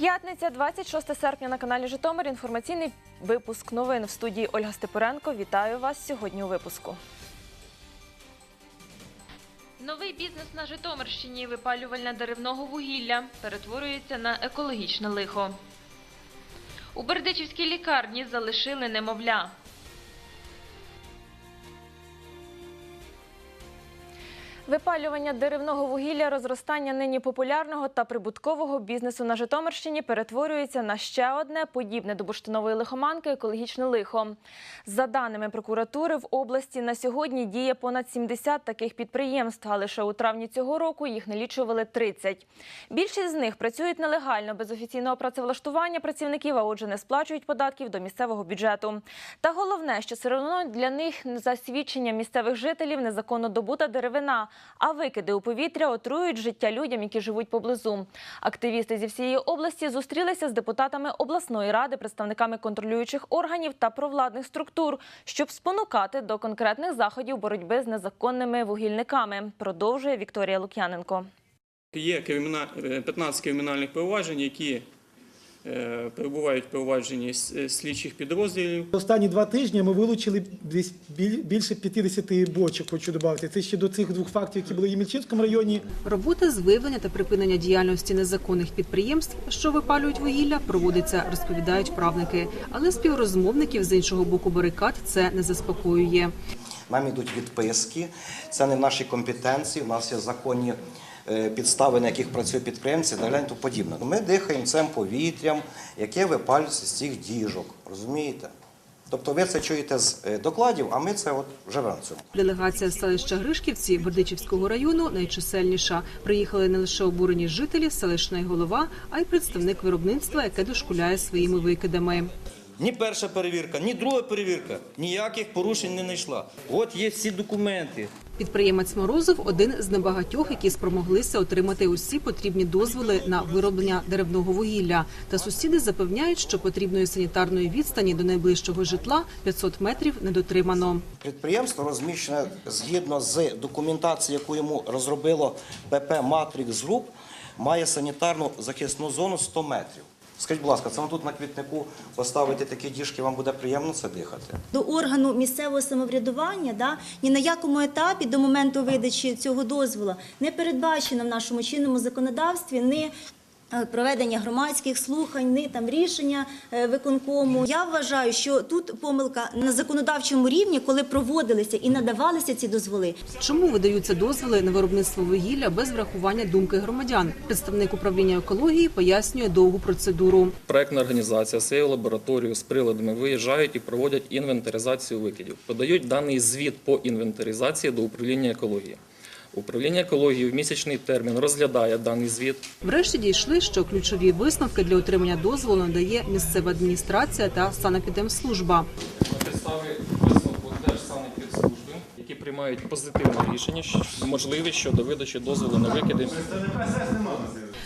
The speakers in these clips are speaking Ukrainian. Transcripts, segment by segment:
П'ятниця, 26 серпня на каналі Житомир. Інформаційний випуск новин в студії Ольга Степуренко. Вітаю вас сьогодні у випуску. Новий бізнес на Житомирщині випалювальна деревного вугілля перетворюється на екологічне лихо. У Бердичівській лікарні залишили немовля. Випалювання деревного вугілля, розростання нині популярного та прибуткового бізнесу на Житомирщині перетворюється на ще одне подібне до бурштинової лихоманки екологічне лихо. За даними прокуратури, в області на сьогодні діє понад 70 таких підприємств, а лише у травні цього року їх налічували 30. Більшість з них працюють нелегально, без офіційного працевлаштування працівників, а отже, не сплачують податків до місцевого бюджету. Та головне, що все одно для них за свідчення місцевих жителів незаконно добута деревина, а викиди у повітря отруюють життя людям, які живуть поблизу. Активісти зі всієї області зустрілися з депутатами обласної ради, представниками контролюючих органів та провладних структур, щоб спонукати до конкретних заходів боротьби з незаконними вугільниками. Продовжує Вікторія Лук'яненко. Є криміна- е, 15 кримінальних проваджень, які перебувають в провадженні е, слідчих підрозділів. Останні два тижні ми вилучили десь біль- більше 50 бочок, хочу додати. Це ще до цих двох фактів, які були в Ємільчинському районі. Робота з виявлення та припинення діяльності незаконних підприємств, що випалюють вугілля, проводиться, розповідають правники. Але співрозмовників з іншого боку барикад це не заспокоює. Нам йдуть відписки, це не в нашій компетенції. У нас є законні е, підстави, на яких працює підприємці, і далі тому подібне. Ми дихаємо цим повітрям, яке випалюється з цих діжок. Розумієте? Тобто ви це чуєте з е, докладів, а ми це от живемо в цьому. Делегація селища Гришківці Бердичівського району найчисельніша. Приїхали не лише обурені жителі, селищний голова, а й представник виробництва, яке дошкуляє своїми викидами. Ні перша перевірка, ні друга перевірка ніяких порушень не знайшла. От є всі документи. Підприємець Морозов один з небагатьох, які спромоглися отримати усі потрібні дозволи на вироблення деревного вугілля. Та сусіди запевняють, що потрібної санітарної відстані до найближчого житла 500 метрів не дотримано. Підприємство розміщене згідно з документацією, яку йому розробило ПП Матрикс Груп, має санітарну захисну зону 100 метрів. Скажіть, будь ласка, вам тут на квітнику поставити такі діжки, вам буде приємно це дихати? до органу місцевого самоврядування, да, ні на якому етапі до моменту видачі цього дозволу не передбачено в нашому чинному законодавстві ні е, проведення громадських слухань, ні там рішення е, виконкому. Я вважаю, що тут помилка на законодавчому рівні, коли проводилися і надавалися ці дозволи. Чому видаються дозволи на виробництво вугілля без врахування думки громадян? Представник управління екології пояснює довгу процедуру. Проектна організація своєю лабораторією з приладами виїжджають і проводять інвентаризацію викидів. Подають даний звіт по інвентаризації до управління екології. Управління екології в місячний термін розглядає даний звіт, Врешті дійшли, що ключові висновки для отримання дозволу надає місцева адміністрація та санепідемслужба. на підставі висновку Держсанепідслужби, які приймають позитивне рішення, можливість щодо видачі дозволу на викиди.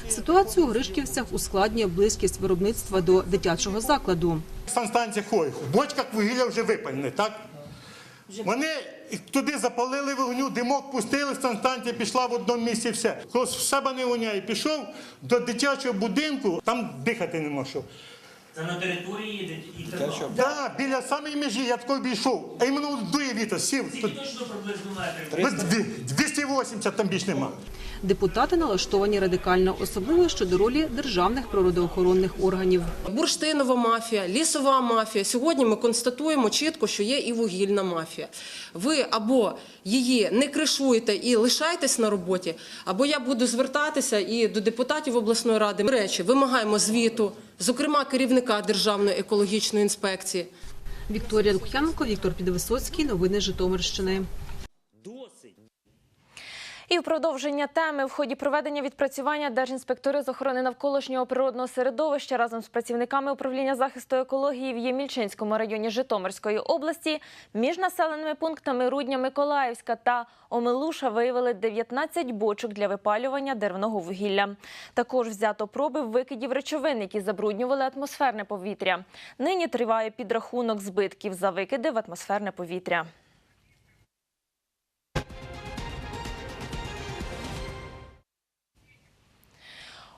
Ситуацію у Гришківцях ускладнює близькість виробництва до дитячого закладу. Санстанція Хойху. В бочках вугілля вже випалене, так? Вони туди запалили вогню, димок пустили, станція пішла в одному місці, все. Коли в себе не воняє, пішов до дитячого будинку, там дихати нема що. Це на території Так, Да, біля самої межі я такий бійшов, а іменно дує вітер, сів. Скільки точно приблизно метрів? Дві- 280 там більш нема. Депутати налаштовані радикально, особливо щодо ролі державних природоохоронних органів. Бурштинова мафія, лісова мафія. Сьогодні ми констатуємо чітко, що є і вугільна мафія. Ви або її не кришуєте і лишаєтесь на роботі, або я буду звертатися і до депутатів обласної ради. До речі, вимагаємо звіту, зокрема керівника Державної екологічної інспекції. Вікторія Лук'яненко, Віктор Підвисоцький. Новини Житомирщини. І в продовження теми в ході проведення відпрацювання держінспектори з охорони навколишнього природного середовища разом з працівниками управління захисту екології в Ємільчинському районі Житомирської області між населеними пунктами Рудня, Миколаївська та Омелуша виявили 19 бочок для випалювання деревного вугілля. Також взято проби викидів речовин, які забруднювали атмосферне повітря. Нині триває підрахунок збитків за викиди в атмосферне повітря.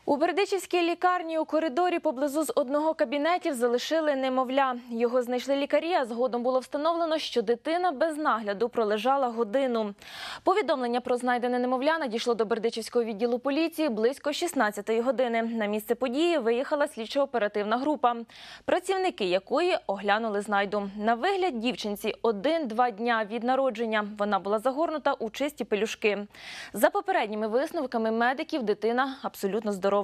У Бердичівській лікарні у коридорі поблизу з одного кабінетів залишили немовля. Його знайшли лікарі, а згодом було встановлено, що дитина без нагляду пролежала годину. Повідомлення про знайдене немовля надійшло до Бердичівського відділу поліції близько 16-ї години. На місце події виїхала слідчо-оперативна група, працівники якої оглянули знайду. На вигляд дівчинці один-два дня від народження. Вона була загорнута у чисті пелюшки. За попередніми висновками медиків, дитина абсолютно здорова.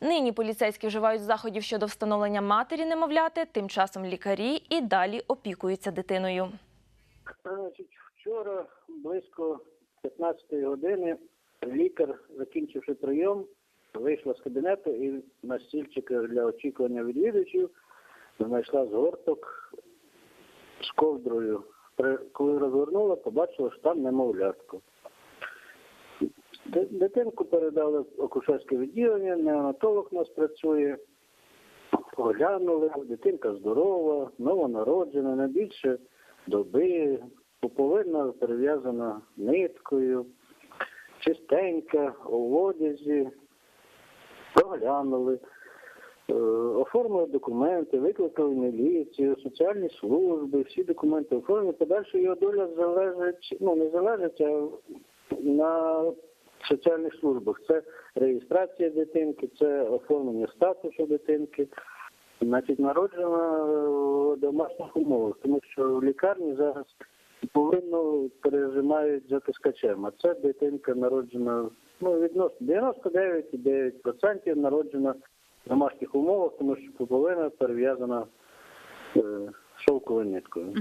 Нині поліцейські вживають заходів щодо встановлення матері немовляти. Тим часом лікарі і далі опікуються дитиною. Вчора близько 15 години лікар, закінчивши прийом, вийшла з кабінету і на стільчики для очікування відвідувачів знайшла згорток з ковдрою. Коли розгорнула, побачила, що там немовлятко. Ди- Дитинку передали в акушерське відділення, неонатолог у нас працює. Оглянули, дитинка здорова, новонароджена, не більше доби, пуповина перев'язана ниткою, чистенька, у одязі, проглянули, е, оформили документи, викликали міліцію, соціальні служби, всі документи оформили. Подальше його доля залежить, ну не залежить, а на соціальних службах. Це реєстрація дитинки, це оформлення статусу дитинки. Значить, народжена в домашніх умовах, тому що в лікарні зараз повинно пережимають затискачем. А це дитинка народжена ну, відносно 99,9% народжена в домашніх умовах, тому що пуповина перев'язана е, шовковою ниткою.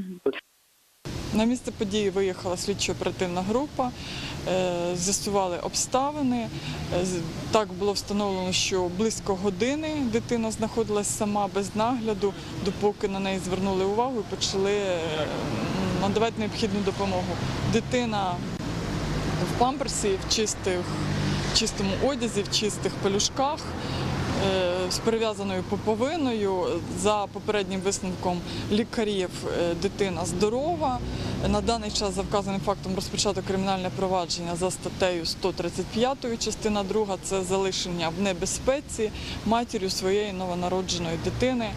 На місце події виїхала слідчо-оперативна група, е, з'ясували обставини. Е, Так було встановлено, що близько години дитина знаходилась сама без нагляду, допоки на неї звернули увагу і почали е, надавати необхідну допомогу. Дитина в памперсі, в чистих, чистому одязі, в чистих пелюшках. Е, З перев'язаною поповиною за попереднім висновком лікарів е, дитина здорова. На даний час за вказаним фактом розпочато кримінальне провадження за статтею 135 частина 2 – це залишення в небезпеці матір'ю своєї новонародженої дитини,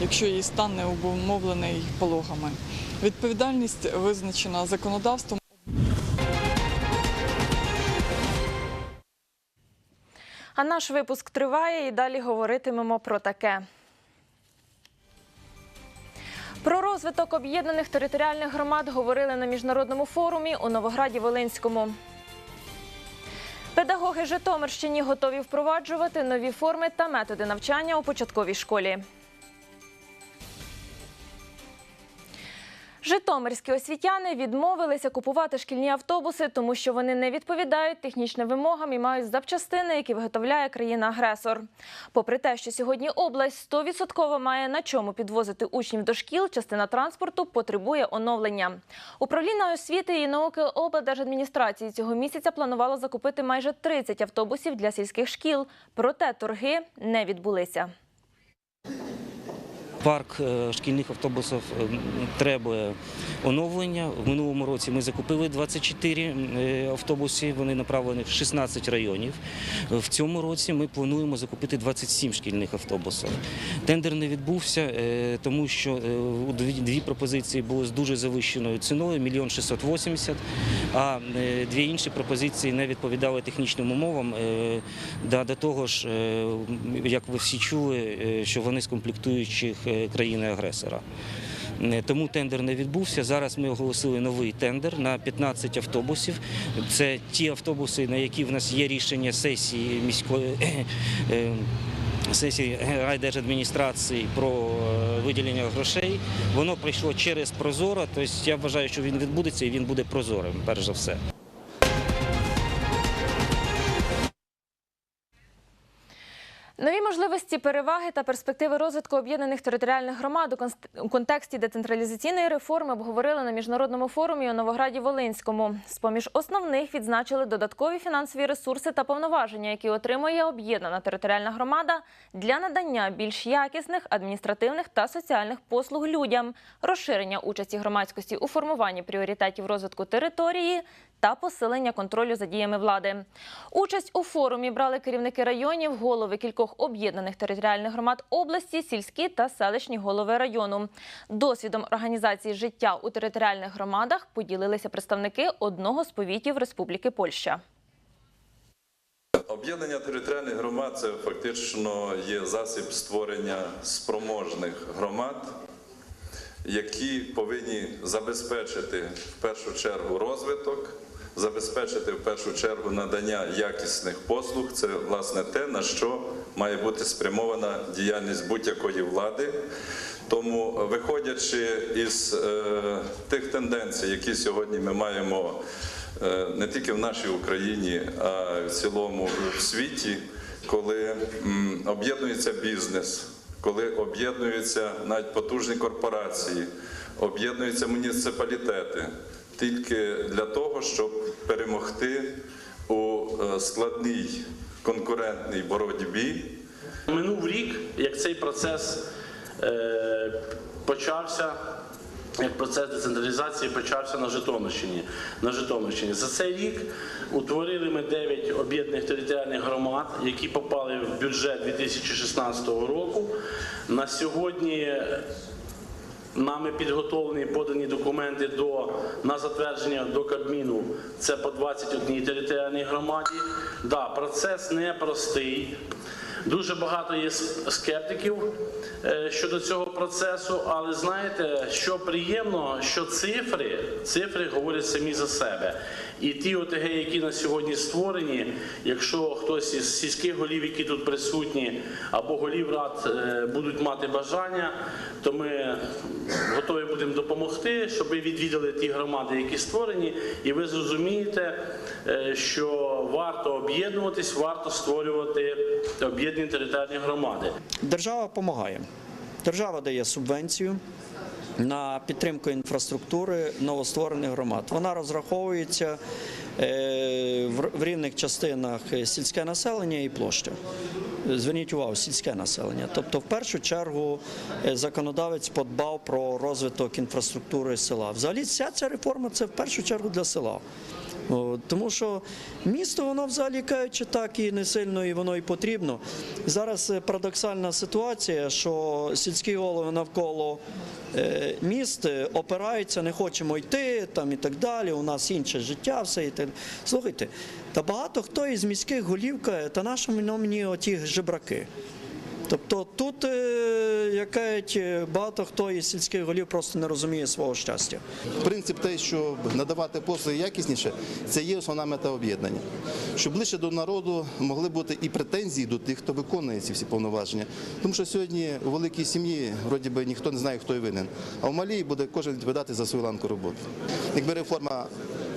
якщо її стан не обумовлений пологами. Відповідальність визначена законодавством. А наш випуск триває і далі говоритимемо про таке. Про розвиток об'єднаних територіальних громад говорили на міжнародному форумі у Новограді Волинському. Педагоги Житомирщині готові впроваджувати нові форми та методи навчання у початковій школі. Житомирські освітяни відмовилися купувати шкільні автобуси, тому що вони не відповідають технічним вимогам і мають запчастини, які виготовляє країна-агресор. Попри те, що сьогодні область 100% має на чому підвозити учнів до шкіл, частина транспорту потребує оновлення. Управління освіти і науки облдержадміністрації цього місяця планувало закупити майже 30 автобусів для сільських шкіл. Проте торги не відбулися. Парк е, шкільних автобусів е, требує оновлення. В минулому році ми закупили 24 е, автобуси, вони направлені в 16 районів. В цьому році ми плануємо закупити 27 шкільних автобусів. Тендер не відбувся, тому що дві пропозиції були з дуже завищеною ціною, мільйон 680, а дві інші пропозиції не відповідали технічним умовам. До того ж, як ви всі чули, що вони з комплектуючих країни-агресора. Е, Тому тендер не відбувся. Зараз ми оголосили новий тендер на 15 автобусів. Це ті автобуси, на які в нас є рішення сесії міської. е, Сесії райдержадміністрації про е, виділення грошей воно пройшло через Прозоро. Тобто я вважаю, що він відбудеться і він буде прозорим, перш за все. Нові можливості, переваги та перспективи розвитку об'єднаних територіальних громад у контексті децентралізаційної реформи обговорили на міжнародному форумі у Новограді Волинському. З поміж основних відзначили додаткові фінансові ресурси та повноваження, які отримує об'єднана територіальна громада для надання більш якісних адміністративних та соціальних послуг людям, розширення участі громадськості у формуванні пріоритетів розвитку території та посилення контролю за діями влади. Участь у форумі брали керівники районів, голови кількох об'єднаних територіальних громад області, сільські та селищні голови району. Досвідом організації життя у територіальних громадах поділилися представники одного з повітів Республіки Польща. Об'єднання територіальних громад це фактично є засіб створення спроможних громад, які повинні забезпечити в першу чергу розвиток, забезпечити в першу чергу надання якісних послуг. Це власне те, на що має бути спрямована діяльність будь-якої влади. Тому, виходячи із е, тих тенденцій, які сьогодні ми маємо е, не тільки в нашій Україні, а в цілому в світі, коли об'єднується бізнес, коли об'єднуються навіть потужні корпорації, об'єднуються муніципалітети, тільки для того, щоб перемогти у е, складній конкурентній боротьбі. Минув рік, як цей процес е, почався, як процес децентралізації почався на Житомирщині. На Житомирщині. За цей рік утворили ми 9 об'єднаних територіальних громад, які попали в бюджет 2016 року. На сьогодні Нами підготовлені подані документи до на затвердження до Кабміну. Це по 21 територіальній громаді. Да, процес непростий. Дуже багато є скептиків е, щодо цього процесу, але знаєте, що приємно, що цифри, цифри говорять самі за себе. І ті ОТГ, які на сьогодні створені, якщо хтось із сільських голів, які тут присутні, або голів рад е, будуть мати бажання, то ми готові будемо допомогти, щоб ви відвідали ті громади, які створені, і ви зрозумієте, е, що варто об'єднуватись, варто створювати об'єднані територіальні громади. Держава допомагає. Держава дає субвенцію на підтримку інфраструктури новостворених громад. Вона розраховується е, в рівних частинах сільське населення і площа. Зверніть увагу, сільське населення. Тобто, в першу чергу, е, законодавець подбав про розвиток інфраструктури села. Взагалі, вся ця реформа це в першу чергу для села. Тому що місто, воно взагалі кажучи, так і не сильно і воно і потрібно. Зараз е, парадоксальна ситуація, що сільські голови навколо е, міст е, опираються, не хочемо йти там і так далі. У нас інше життя, все і так. Слухайте, та багато хто із міських голів каже, та нашому мені оті жебраки. Тобто тут, е, як кажуть, е, багато хто із сільських голів просто не розуміє свого щастя. Принцип те, щоб надавати послуги якісніше, це є основна мета об'єднання. Щоб ближче до народу могли бути і претензії до тих, хто виконує ці всі повноваження. Тому що сьогодні у великій сім'ї вроді би ніхто не знає, хто і винен. А в малій буде кожен відповідати за свою ланку роботи. Якби реформа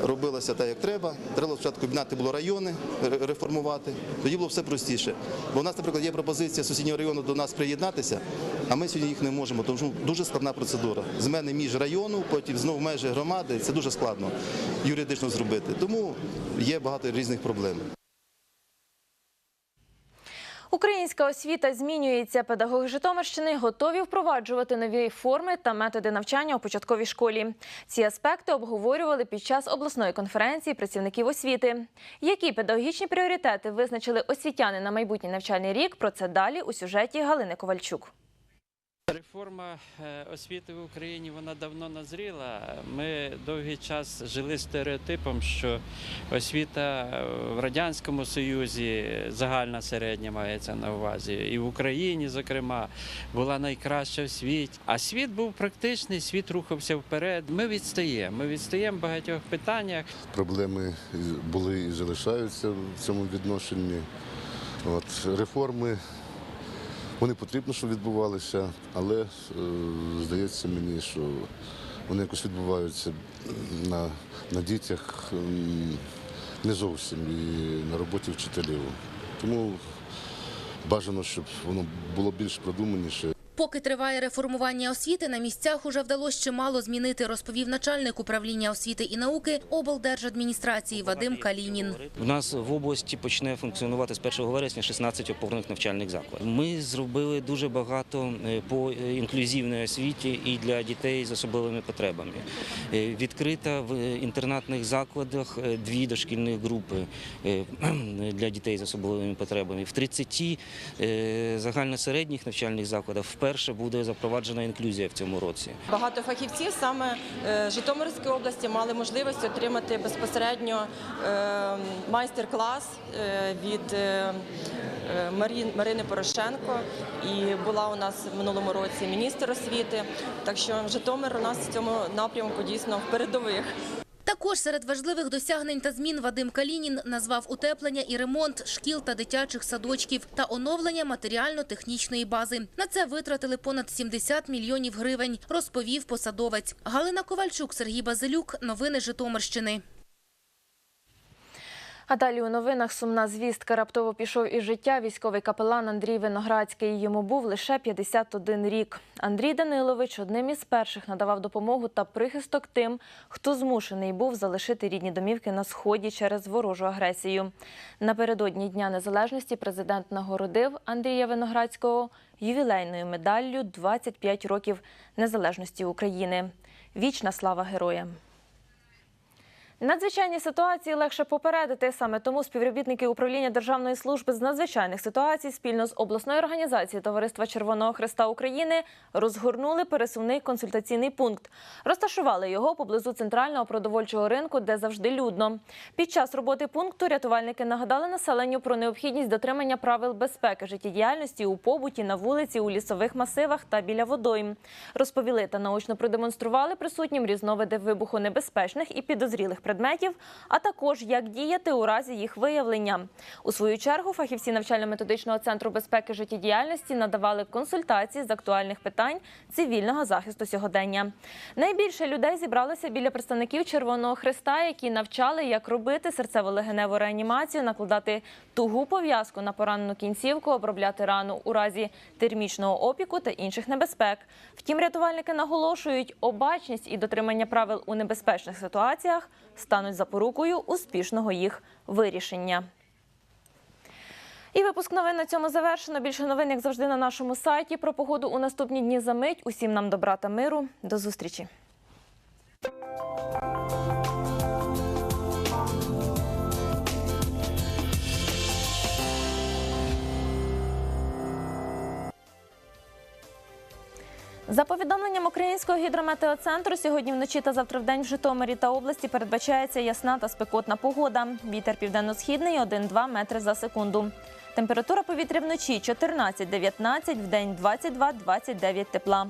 робилася так, як треба, треба спочатку об'єднати було райони, реформувати, тоді було все простіше. Бо у нас, наприклад, є пропозиція сусіднього району до нас приєднатися, а ми сьогодні їх не можемо, тому що дуже складна процедура. Змени між району, потім знову межі громади. Це дуже складно юридично зробити. Тому є багато різних проблем. Українська освіта змінюється. Педагоги Житомирщини готові впроваджувати нові форми та методи навчання у початковій школі. Ці аспекти обговорювали під час обласної конференції працівників освіти. Які педагогічні пріоритети визначили освітяни на майбутній навчальний рік? Про це далі у сюжеті Галини Ковальчук. Реформа е, освіти в Україні вона давно назріла. Ми довгий час жили стереотипом, що освіта в радянському союзі загальна середня мається на увазі, і в Україні, зокрема, була найкраща в світі. А світ був практичний, світ рухався вперед. Ми відстаємо. Ми відстаємо в багатьох питаннях. Проблеми були і залишаються в цьому відношенні. От, реформи вони потрібно, щоб відбувалися, але е, здається мені, що вони якось відбуваються на, на дітях м, не зовсім і на роботі вчителів. Тому бажано, щоб воно було більш продуманіше. Поки триває реформування освіти, на місцях уже вдалося чимало змінити, розповів начальник управління освіти і науки облдержадміністрації Вадим Калінін. У нас в області почне функціонувати з 1 вересня 16 опорних навчальних закладів. Ми зробили дуже багато е, по інклюзивній освіті і для дітей з особливими потребами. Е, Відкрита в інтернатних закладах е, дві дошкільні групи для дітей з особливими потребами. В 30 е, загальносередніх навчальних закладах вперше буде запроваджена інклюзія в цьому році. Багато фахівців саме е, Житомирської області мали можливість отримати безпосередньо е, майстер-клас е, від Марини Порошенко. І була у нас в минулому році міністр освіти. Так що Житомир у нас в цьому напрямку дійсно в передових. Також серед важливих досягнень та змін Вадим Калінін назвав утеплення і ремонт шкіл та дитячих садочків та оновлення матеріально-технічної бази. На це витратили понад 70 мільйонів гривень, розповів посадовець. Галина Ковальчук, Сергій Базилюк. Новини Житомирщини. А далі у новинах сумна звістка. Раптово пішов із життя військовий капелан Андрій Виноградський. Йому був лише 51 рік. Андрій Данилович одним із перших надавав допомогу та прихисток тим, хто змушений був залишити рідні домівки на сході через ворожу агресію. Напередодні Дня Незалежності президент нагородив Андрія Виноградського ювілейною медаллю 25 років незалежності України. Вічна слава героям! Надзвичайні ситуації легше попередити. Саме тому співробітники управління Державної служби з надзвичайних ситуацій спільно з обласною організацією Товариства Червоного Христа України розгорнули пересувний консультаційний пункт. Розташували його поблизу центрального продовольчого ринку, де завжди людно. Під час роботи пункту рятувальники нагадали населенню про необхідність дотримання правил безпеки життєдіяльності у побуті, на вулиці, у лісових масивах та біля водойм. Розповіли та наочно продемонстрували присутнім різновиди вибухонебезпечних і підозрілих предметів, а також як діяти у разі їх виявлення. У свою чергу фахівці навчально-методичного центру безпеки життєдіяльності надавали консультації з актуальних питань цивільного захисту сьогодення. Найбільше людей зібралося біля представників Червоного Христа, які навчали, як робити серцево-легеневу реанімацію, накладати тугу пов'язку на поранену кінцівку, обробляти рану у разі термічного опіку та інших небезпек. Втім, рятувальники наголошують, обачність і дотримання правил у небезпечних ситуаціях стануть запорукою успішного їх вирішення. І випуск новин на цьому завершено. Більше новин, як завжди, на нашому сайті. Про погоду у наступні дні за мить. Усім нам добра та миру. До зустрічі. За повідомленням Українського гідрометеоцентру, сьогодні вночі та завтра в день в Житомирі та області передбачається ясна та спекотна погода. Вітер південно-східний 1-2 метри за секунду. Температура повітря вночі 14-19, в день 22-29 тепла.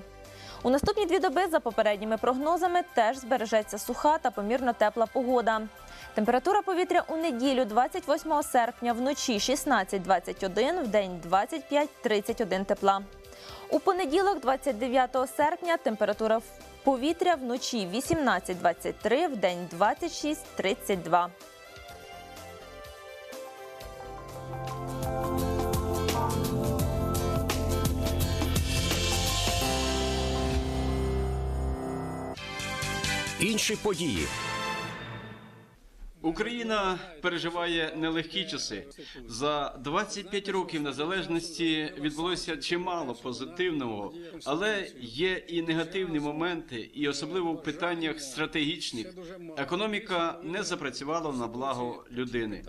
У наступні дві доби, за попередніми прогнозами, теж збережеться суха та помірно тепла погода. Температура повітря у неділю 28 серпня вночі 16-21, в день 25-31 тепла. У понеділок, 29 серпня, температура в- повітря вночі 18-23, в день 26-32. Інші події. Україна переживає нелегкі часи. За 25 років незалежності відбулося чимало позитивного, але є і негативні моменти, і особливо в питаннях стратегічних. Економіка не запрацювала на благо людини.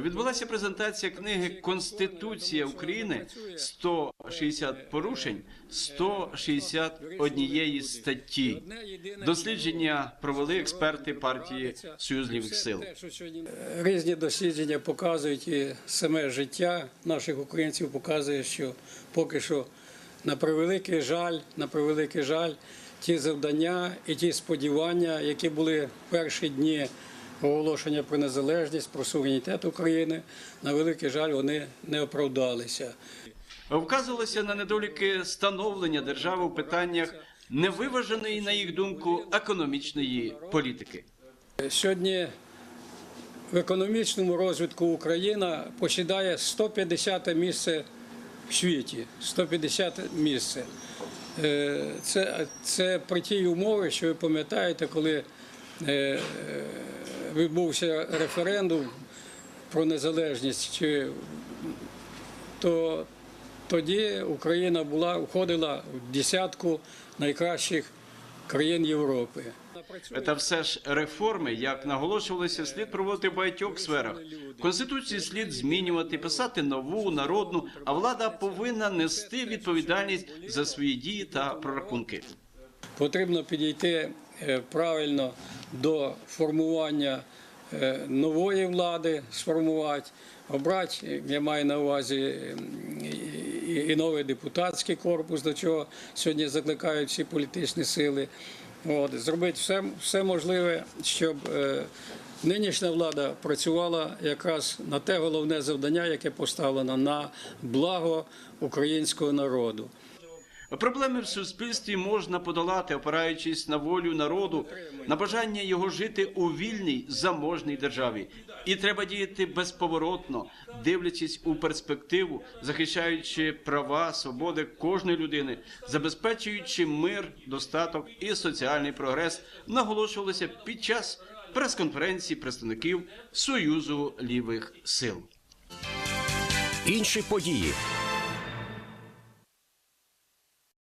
Відбулася презентація книги Конституція України 160 порушень 161 статті. Дослідження провели експерти партії Союз лівих сил. Різні дослідження показують і саме життя наших українців показує, що поки що на превеликий жаль, на превеликий жаль, ті завдання і ті сподівання, які були в перші дні оголошення про незалежність, про суверенітет України, на великий жаль, вони не оправдалися. Вказувалося на недоліки становлення держави в питаннях невиваженої, на їх думку, економічної політики. Сьогодні в економічному розвитку Україна посідає 150 місце в світі 150 місце. Е, Це, це при тій умові, що ви пам'ятаєте, коли е, відбувся референдум про незалежність, то тоді Україна була, входила в десятку найкращих країн Європи. Та все ж реформи, як наголошувалося, слід проводити в багатьох сферах. Конституцію слід змінювати, писати нову народну, а влада повинна нести відповідальність за свої дії та прорахунки. Потрібно підійти правильно до формування е, нової влади, сформувати, обрати, е, я маю на увазі і- новий депутатський корпус, до чого сьогодні закликають всі політичні сили. От, зробити все, все можливе, щоб е, нинішня влада працювала якраз на те головне завдання, яке поставлено на благо українського народу. Проблеми в суспільстві можна подолати, опираючись на волю народу, на бажання його жити у вільній заможній державі. І треба діяти безповоротно, дивлячись у перспективу, захищаючи права, свободи кожної людини, забезпечуючи мир, достаток і соціальний прогрес, наголошувалося під час прес-конференції представників Союзу лівих сил. Інші події